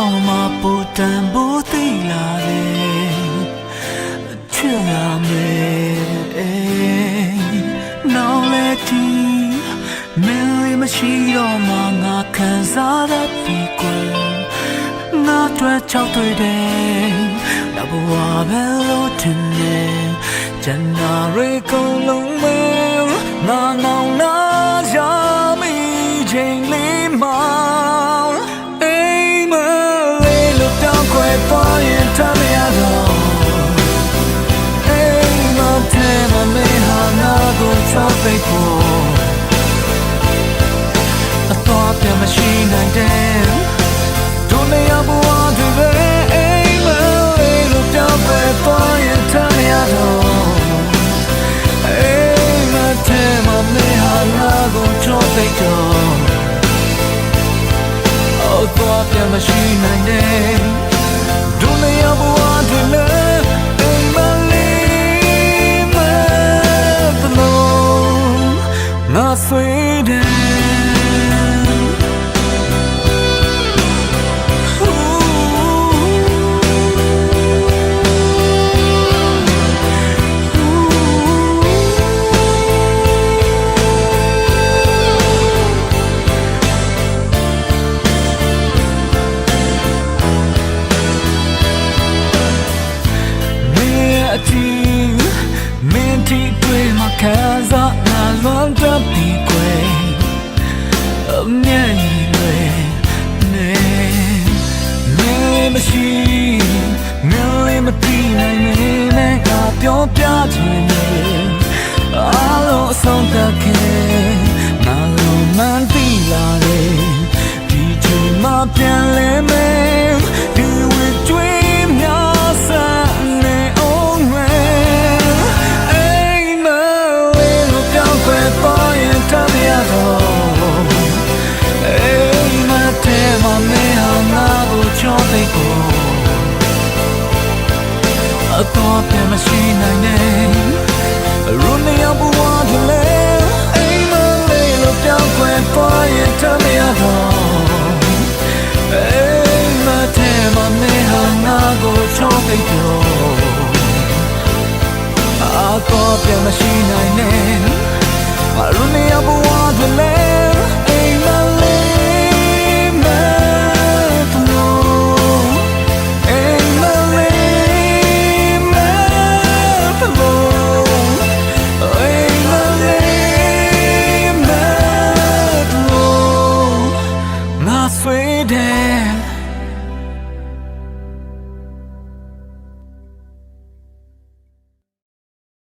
တော်မှာပူတန်ဖို့သိလာတယ်အချွတ်ရမယ်နောင်လည်းဒီမင်းလေးမရှိတော့မှငါခံစားရပြီကွယ်ငါတွေ့ချောက်တွေ့တယ်တဘဝပဲလို့ထင်နေကျန်နာရေကုန်လုံးမဲငါနောင်နာရမိချိန်လေးမှာ ချောက်သိပ်တော့အတော့ပြမရှိနိုင်တဲ့ဒုနေ င်းအတီမင်းတီတွေမှာခံစားနာလွန်တတ်ပြီးကွယ်အမြဲတည်းတွေနေမင်းမရှိမင်းလေးမသိနိုင်မင်းနဲ့ငါပြောပြချင်တ ပြန်မရှိနိုင်နဲ့ရူနေရဘဝတွေလေအိမ်မလေးလို့ပြောင်းခွဲပေါ်ရင်တမရတော့အိမ်မထဲမှာမင်းဟာငါကိုချောသိပ်ပြောအာတော့ပြန်မရှိနိုင်နဲ့ငါရုံးနေရဘဝတွေလေ